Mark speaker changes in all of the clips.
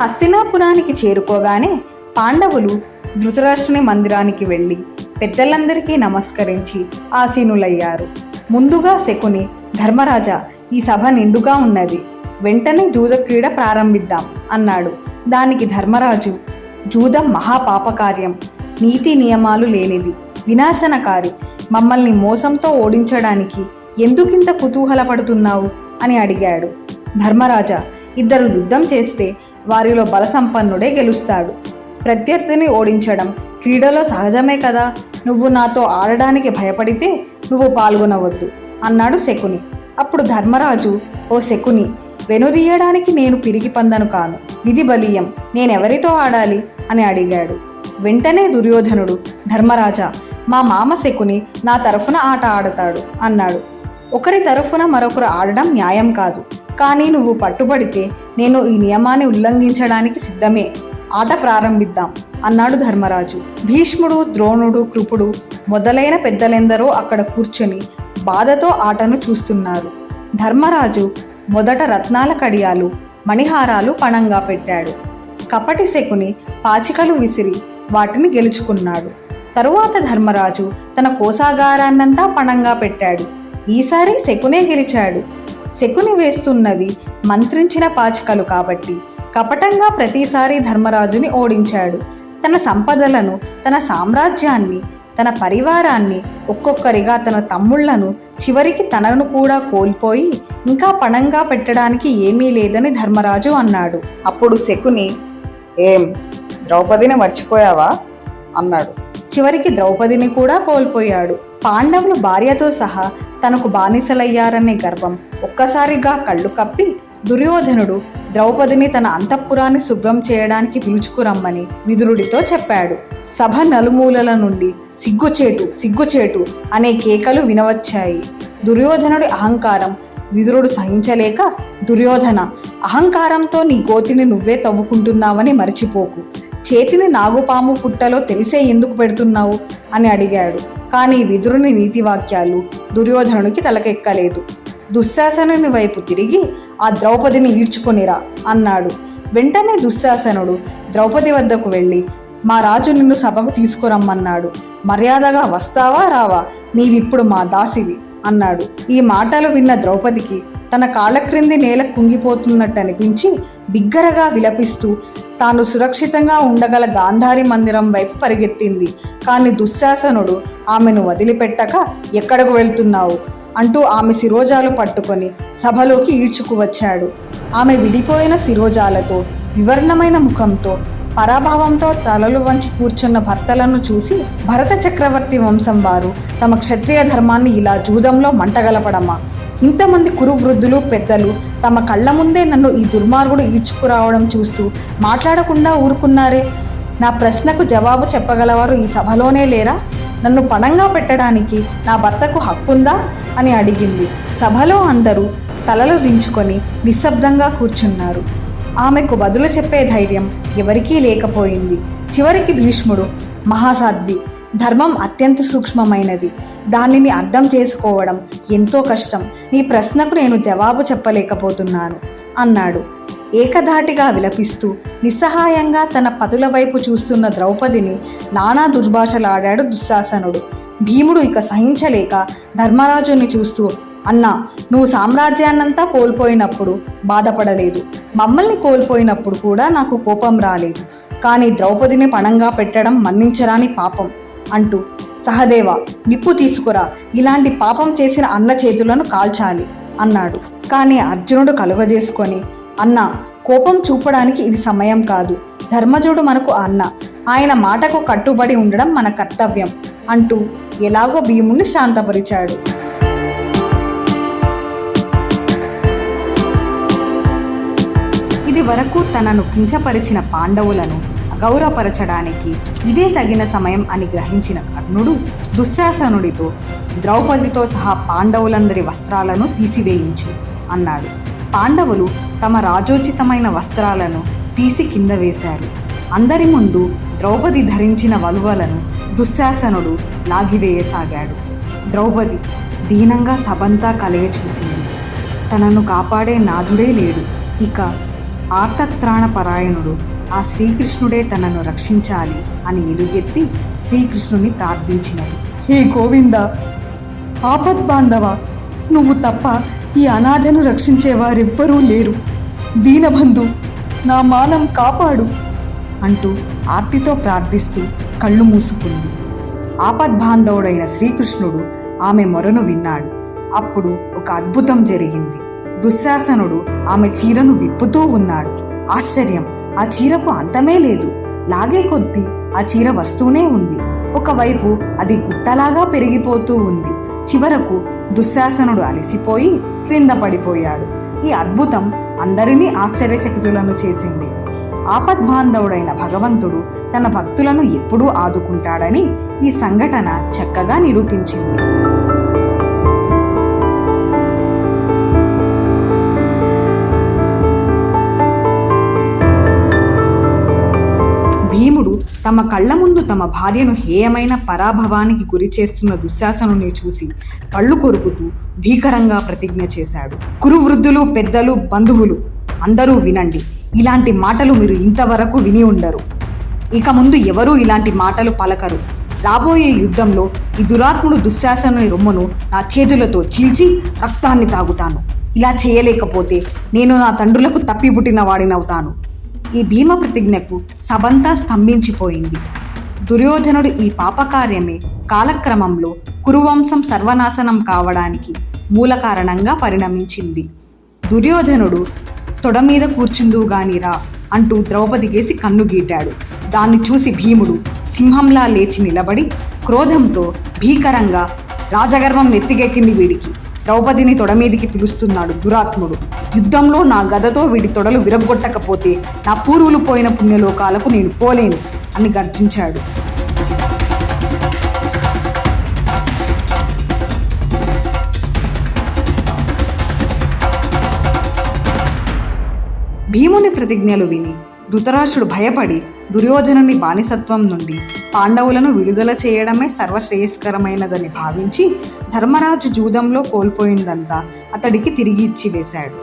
Speaker 1: హస్తినాపురానికి చేరుకోగానే పాండవులు ధృతరాష్ట్రుని మందిరానికి వెళ్ళి పెద్దలందరికీ నమస్కరించి ఆసీనులయ్యారు. ముందుగా శకుని ధర్మరాజా ఈ సభ నిండుగా ఉన్నది. వెంటనే జూద క్రీడ ప్రారంభిద్దాం అన్నాడు. దానికి ధర్మరాజు జూదం మహాపాపకార్యం నీతి నియమాలు లేనిది. వినాశనకారి మమ్మల్ని మోసంతో ఓడించడానికి ఎందుకింత కుతూహలపడుతున్నావు? అని అడిగాడు. ధర్మరాజా ఇద్దరు యుద్ధం చేస్తే వారిలో బలసంపన్నుడే గెలుస్తాడు. ప్రత్యర్థిని ఓడించడం క్రీడలో సహజమే కదా. నువ్వు నాతో ఆడడానికి భయపడితే నువ్వు పాల్గొనవద్దు అన్నాడు శకుని. అప్పుడు ధర్మరాజు ఓ శకుని వెనుదీయడానికి నేను పిరిగి పందను కాను. విధి బలీయం. నేనెవరితో ఆడాలి? అని అడిగాడు. వెంటనే దుర్యోధనుడు ధర్మరాజా మా మామ శకుని నా తరఫున ఆట ఆడతాడు అన్నాడు. ఒకరి తరఫున మరొకరు ఆడడం న్యాయం కాదు. కానీ నువ్వు పట్టుబడితే నేను ఈ నియమాన్ని ఉల్లంఘించడానికి సిద్ధమే. ఆట ప్రారంభిద్దాం అన్నాడు ధర్మరాజు. భీష్ముడు ద్రోణుడు కృపుడు మొదలైన పెద్దలెందరో అక్కడ కూర్చొని బాధతో ఆటను చూస్తున్నారు. ధర్మరాజు మొదట రత్నాల కడియాలు మణిహారాలు పణంగా పెట్టాడు. కపటి శకుని పాచికలు విసిరి వాటిని గెలుచుకున్నాడు. తరువాత ధర్మరాజు తన కోసాగారాన్నంతా పణంగా పెట్టాడు. ఈసారి శకునే గెలిచాడు. శకుని వేస్తున్నవి మంత్రించిన పాచికలు కాబట్టి కపటంగా ప్రతిసారి ధర్మరాజుని ఓడించాడు. తన సంపదలను తన సామ్రాజ్యాన్ని తన పరివారాన్ని ఒక్కొక్కరిగా తన తమ్ముళ్ళను చివరికి తనను కూడా కోల్పోయి ఇంకా పణంగా పెట్టడానికి ఏమీ లేదని ధర్మరాజు అన్నాడు. అప్పుడు శకుని ఏం ద్రౌపదిని మర్చిపోయావా? అన్నాడు. చివరికి ద్రౌపదిని కూడా కోల్పోయాడు. పాండవులు భార్యతో సహా తనకు బానిసలయ్యారనే గర్వం ఒక్కసారిగా కళ్ళు కప్పి దుర్యోధనుడు ద్రౌపదిని తన అంతఃపురాన్ని శుభ్రం చేయడానికి పిలుచుకురమ్మని విదురుడితో చెప్పాడు. సభ నలుమూలల నుండి సిగ్గుచేటు సిగ్గుచేటు అనే కేకలు వినవచ్చాయి. దుర్యోధనుడి అహంకారం విదురుడు సహించలేక దుర్యోధన అహంకారంతో నీ గోతిని నువ్వే తవ్వుకుంటున్నావని మర్చిపోకు. చేతిని నాగుపాము పుట్టలో తెలిసే ఎందుకు పెడుతున్నావు? అని అడిగాడు. కానీ విదురుని నీతివాక్యాలు దుర్యోధనుడికి తలకెక్కలేదు. దుశ్శాసనుని వైపు తిరిగి ఆ ద్రౌపదిని ఈడ్చుకొనిరా అన్నాడు. వెంటనే దుశ్శాసనుడు ద్రౌపది వద్దకు వెళ్ళి మా రాజు నిన్ను సభకు తీసుకురమ్మన్నాడు. మర్యాదగా వస్తావా రావా? నీవిప్పుడు మా దాసివి అన్నాడు. ఈ మాటలు విన్న ద్రౌపదికి తన కాళ్ళ క్రింది నేల కుంగిపోతున్నట్టు అనిపించి బిగ్గరగా విలపిస్తూ తాను సురక్షితంగా ఉండగల గాంధారి మందిరం వైపు పరిగెత్తింది. కానీ దుశ్శాసనుడు ఆమెను వదిలిపెట్టక ఎక్కడకు వెళ్తున్నావు? అంటూ ఆమె శిరోజాలు పట్టుకొని సభలోకి ఈడ్చుకువచ్చాడు ఆమె విడిపోయిన శిరోజాలతో వివర్ణమైన ముఖంతో పరాభావంతో తలలు వంచి కూర్చున్న భర్తలను చూసి భరత చక్రవర్తి వంశం వారు తమ క్షత్రియ ధర్మాన్ని ఇలా జూదంలో మంటగలపడమా. ఇంతమంది కురువృద్ధులు పెద్దలు తమ కళ్ళ ముందే నన్ను ఈ దుర్మార్గుడు ఈడ్చుకురావడం చూస్తూ మాట్లాడకుండా ఊరుకున్నారే? నా ప్రశ్నకు జవాబు చెప్పగలవారు ఈ సభలోనే లేరా? నన్ను పణంగా పెట్టడానికి నా భర్తకు హక్కుందా? అని అడిగింది. సభలో అందరూ తలలు దించుకొని నిశ్శబ్దంగా కూర్చున్నారు. ఆమెకు బదులు చెప్పే ధైర్యం ఎవరికీ లేకపోయింది. చివరికి భీష్ముడు మహాసాధ్వి ధర్మం అత్యంత సూక్ష్మమైనది. దానిని అర్థం చేసుకోవడం ఎంతో కష్టం. నీ ప్రశ్నకు నేను జవాబు చెప్పలేకపోతున్నాను అన్నాడు. ఏకధాటిగా విలపిస్తూ నిస్సహాయంగా తన పతుల వైపు చూస్తున్న ద్రౌపదిని నానా దుర్భాషలాడాడు దుశ్శాసనుడు. భీముడు ఇక సహించలేక ధర్మరాజుని చూస్తూ అన్నా నువ్వు సామ్రాజ్యాన్నంతా కోల్పోయినప్పుడు బాధపడలేదు. మమ్మల్ని కోల్పోయినప్పుడు కూడా నాకు కోపం రాలేదు. కానీ ద్రౌపదిని పణంగా పెట్టడం మన్నించరాని పాపం అంటూ సహదేవ నిప్పు తీసుకురా. ఇలాంటి పాపం చేసిన అన్న చేతులను కాల్చాలి అన్నాడు. కానీ అర్జునుడు కలుగజేసుకొని అన్న కోపం చూపడానికి ఇది సమయం కాదు. ధర్మజుడు మనకు అన్న. ఆయన మాటకు కట్టుబడి ఉండడం మన కర్తవ్యం అంటూ ఎలాగో భీముణ్ణి శాంతపరిచాడు. ఇది వరకు తనను కించపరిచిన పాండవులను గౌరవపరచడానికి ఇదే తగిన సమయం అని గ్రహించిన కర్ణుడు దుశ్శాసనుడితో ద్రౌపదితో సహా పాండవులందరి వస్త్రాలను తీసివేయించు అన్నాడు. పాండవులు తమ రాజోచితమైన వస్త్రాలను తీసి కింద వేశారు. అందరి ముందు ద్రౌపది ధరించిన వలువలను దుశ్శాసనుడు లాగివేయసాగాడు. ద్రౌపది దీనంగా సభంతా కలయ చూసింది. తనను కాపాడే నాథుడే లేడు. ఇక ఆర్తత్రాణ పరాయణుడు ఆ శ్రీకృష్ణుడే తనను రక్షించాలి అని ఎలుగెత్తి శ్రీకృష్ణుని ప్రార్థించినది. హే గోవింద! ఆపద్ బాంధవ నువ్వు తప్ప ఈ అనాథను రక్షించేవారెవ్వరూ లేరు. దీనబంధు నా మానం కాపాడు. అంటూ ఆర్తితో ప్రార్థిస్తూ కళ్ళు మూసుకుంది. ఆపద్బాంధవుడైన శ్రీకృష్ణుడు ఆమె మొరను విన్నాడు. అప్పుడు ఒక అద్భుతం జరిగింది. దుశ్శాసనుడు ఆమె చీరను విప్పుతూ ఉన్నాడు. ఆశ్చర్యం! ఆ చీరకు అంతమే లేదు. లాగే కొద్దీ ఆ చీర వస్తూనే ఉంది. ఒకవైపు అది గుట్టలాగా పెరిగిపోతూ ఉంది. చివరకు దుశ్శాసనుడు అలసిపోయి క్రింద పడిపోయాడు. ఈ అద్భుతం అందరినీ ఆశ్చర్యచకితులను చేసింది. ఆపద్బాంధవుడైన భగవంతుడు తన భక్తులను ఎప్పుడూ ఆదుకుంటాడని ఈ సంఘటన చక్కగా నిరూపించింది. భీముడు తమ కళ్ళ ముందు తమ భార్యను హేయమైన పరాభవానికి గురి చేస్తున్న దుశ్శాసనుని చూసి కళ్ళు కొరుకుతూ భీకరంగా ప్రతిజ్ఞ చేశాడు. కురువృద్ధులు పెద్దలు బంధువులు అందరూ వినండి. ఇలాంటి మాటలు మీరు ఇంతవరకు విని ఉండరు. ఇక ముందు ఎవరూ ఇలాంటి మాటలు పలకరు. రాబోయే యుద్ధంలో ఈ దురాత్ముడు దుశ్శాసనుని రొమ్మును నా చేతులతో చీల్చి రక్తాన్ని తాగుతాను. ఇలా చేయలేకపోతే నేను నా తండ్రులకు తప్పిపుట్టిన వాడినవుతాను. ఈ భీమ ప్రతిజ్ఞకు సభంతా స్తంభించిపోయింది. దుర్యోధనుడు ఈ పాపకార్యమే కాలక్రమంలో కురువంశం సర్వనాశనం కావడానికి మూల కారణంగా పరిణమించింది. దుర్యోధనుడు తొడ మీద కూర్చుందువు గానిరా అంటూ ద్రౌపదికేసి కన్ను గీటాడు. దాన్ని చూసి భీముడు సింహంలా లేచి నిలబడి క్రోధంతో భీకరంగా రాజగర్వం నెత్తిగెక్కింది వీడికి. ద్రౌపదిని తొడ మీదికి పిలుస్తున్నాడు దురాత్ముడు. యుద్ధంలో నా గదతో వీడి తొడలు విరగొట్టకపోతే నా పూర్వులు పోయిన పుణ్యలోకాలకు నేను పోలేను అని గర్జించాడు. భీముని ప్రతిజ్ఞలు విని ధృతరాష్ట్రుడు భయపడి దుర్యోధనుని బానిసత్వం నుండి పాండవులను విడుదల చేయడమే సర్వశ్రేయస్కరమైనదని భావించి ధర్మరాజు జూదంలో కోల్పోయిందంతా అతడికి తిరిగి ఇచ్చివేశాడు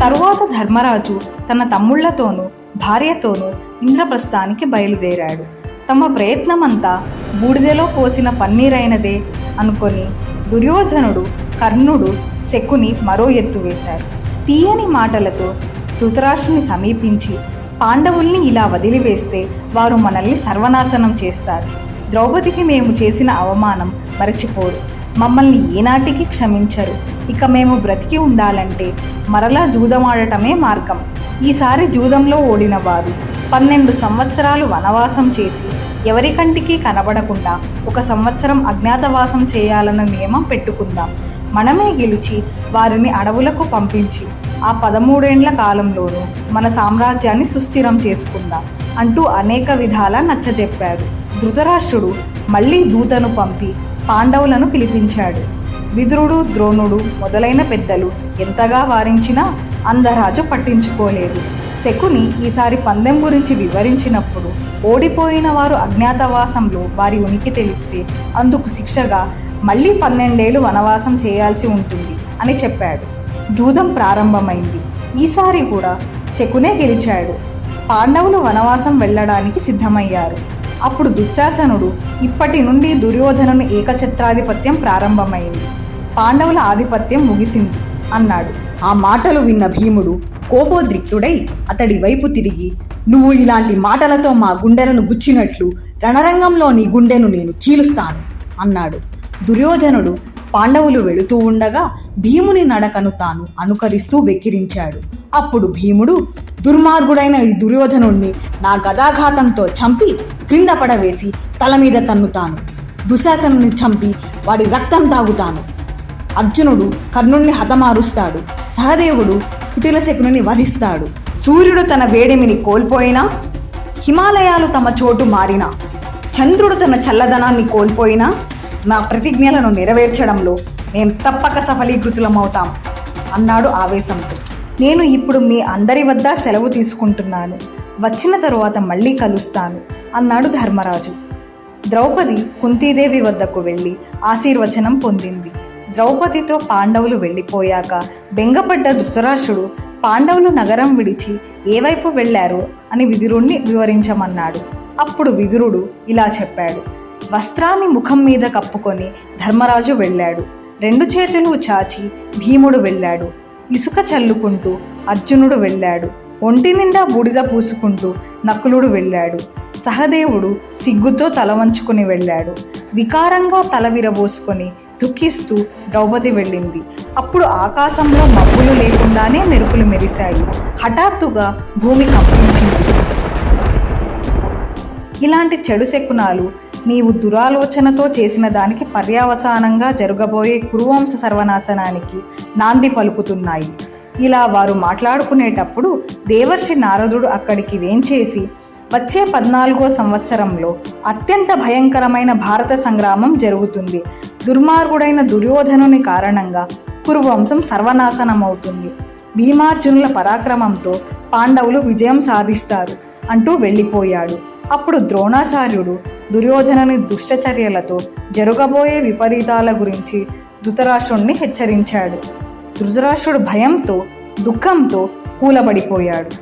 Speaker 1: తరువాత ధర్మరాజు తన తమ్ముళ్ళతోనూ భార్యతోనూ ఇంద్రప్రస్థానికి బయలుదేరాడు. తమ ప్రయత్నమంతా బూడిదలో పోసిన పన్నీరైనదే అనుకొని దుర్యోధనుడు కర్ణుడు శకుని మరో ఎత్తు వేశారు. తీయని మాటలతో ధృతరాష్ట్రుని సమీపించి పాండవుల్ని ఇలా వదిలివేస్తే వారు మనల్ని సర్వనాశనం చేస్తారు. ద్రౌపదికి మేము చేసిన అవమానం మరచిపోరు. మమ్మల్ని ఏనాటికి క్షమించరు. ఇక మేము బ్రతికి ఉండాలంటే మరలా జూదమాడటమే మార్గం. ఈసారి జూదంలో ఓడిన వారు పన్నెండు సంవత్సరాలు వనవాసం చేసి ఎవరి కంటికి కనబడకుండా ఒక సంవత్సరం అజ్ఞాతవాసం చేయాలన్న నియమం పెట్టుకుందాం. మనమే గెలిచి వారిని అడవులకు పంపించి ఆ పదమూడేండ్ల కాలంలోనూ మన సామ్రాజ్యాన్ని సుస్థిరం చేసుకుందాం అంటూ అనేక విధాల నచ్చజెప్పారు ధృతరాష్ట్రుడు మళ్ళీ దూతను పంపి పాండవులను పిలిపించాడు. విదురుడు ద్రోణుడు మొదలైన పెద్దలు ఎంతగా వారించినా అందరాజు పట్టించుకోలేదు. శకుని ఈసారి పందెం గురించి వివరించినప్పుడు ఓడిపోయిన వారు అజ్ఞాతవాసంలో వారి ఉనికి తెలిస్తే అందుకు శిక్షగా మళ్ళీ పన్నెండేళ్ళు వనవాసం చేయాల్సి ఉంటుంది అని చెప్పాడు. జూదం ప్రారంభమైంది. ఈసారి కూడా శకునే గెలిచాడు. పాండవులు వనవాసం వెళ్ళడానికి సిద్ధమయ్యారు. అప్పుడు దుశ్శాసనుడు ఇప్పటి నుండి దుర్యోధనుని ఏకఛత్రాధిపత్యం ప్రారంభమైంది. పాండవుల ఆధిపత్యం ముగిసింది అన్నాడు. ఆ మాటలు విన్న భీముడు కోపోద్రిక్తుడై అతడి వైపు తిరిగి నువ్వు ఇలాంటి మాటలతో మా గుండెలను గుచ్చినట్లు రణరంగంలో నీ గుండెను నేను చీలుస్తాను అన్నాడు. దుర్యోధనుడు పాండవులు వెళుతూ ఉండగా భీముని నడకను తాను అనుకరిస్తూ వెక్కిరించాడు. అప్పుడు భీముడు దుర్మార్గుడైన ఈ దుర్యోధనుణ్ణి నా గదాఘాతంతో చంపి క్రింద పడవేసి తల మీద తన్నుతాను. దుశాసనుని చంపి వాడి రక్తం తాగుతాను అర్జునుడు కర్ణుణ్ణి హతమారుస్తాడు. సహదేవుడు కుటిలశకుని వధిస్తాడు సూర్యుడు తన వేడిమిని కోల్పోయినా హిమాలయాలు తమ చోటు మారినా చంద్రుడు తన చల్లదనాన్ని కోల్పోయినా నా ప్రతిజ్ఞలను నెరవేర్చడంలో మేం తప్పక సఫలీకృతులమవుతాం అన్నాడు ఆవేశంతో. నేను ఇప్పుడు మీ అందరి వద్ద సెలవు తీసుకుంటున్నాను. వచ్చిన తరువాత మళ్ళీ కలుస్తాను అన్నాడు ధర్మరాజు. ద్రౌపది కుంతీదేవి వద్దకు వెళ్ళి ఆశీర్వచనం పొందింది. ద్రౌపదితో పాండవులు వెళ్ళిపోయాక బెంగపడ్డ ధృతరాష్ట్రుడు పాండవులు నగరం విడిచి ఏ వైపు వెళ్ళారు అని విదురుణ్ణి వివరించమన్నాడు. అప్పుడు విదురుడు ఇలా చెప్పాడు. వస్త్రాన్ని ముఖం మీద కప్పుకొని ధర్మరాజు వెళ్ళాడు. రెండు చేతులు చాచి భీముడు వెళ్ళాడు. ఇసుక చల్లుకుంటూ అర్జునుడు వెళ్ళాడు. ఒంటి నిండా బూడిద పూసుకుంటూ నకులుడు వెళ్ళాడు. సహదేవుడు సిగ్గుతో తల వంచుకుని వెళ్ళాడు. వికారంగా తల విరబోసుకొని దుఃఖిస్తూ ద్రౌపది వెళ్ళింది. అప్పుడు ఆకాశంలో మబ్బులు లేకుండానే మెరుపులు మెరిశాయి. హఠాత్తుగా భూమి కంపించింది. ఇలాంటి చెడు శకునాలు నీవు దురాలోచనతో చేసిన దానికి పర్యావసానంగా జరగబోయే కురువంశ సర్వనాశనానికి నాంది పలుకుతున్నాయి. ఇలా వారు మాట్లాడుకునేటప్పుడు దేవర్షి నారదుడు అక్కడికి వేంచేసి వచ్చే పద్నాలుగో సంవత్సరంలో అత్యంత భయంకరమైన భారత సంగ్రామం జరుగుతుంది. దుర్మార్గుడైన దుర్యోధనుని కారణంగా కురువంశం సర్వనాశనమవుతుంది. భీమార్జునుల పరాక్రమంతో పాండవులు విజయం సాధిస్తారు అంటూ వెళ్ళిపోయాడు. అప్పుడు ద్రోణాచార్యుడు దుర్యోధనుని దుష్టచర్యలతో జరగబోయే విపరీతాల గురించి ధృతరాష్ట్రుణ్ణి హెచ్చరించాడు. ధృతరాష్ట్రుడు భయంతో దుఃఖంతో కూలబడిపోయాడు.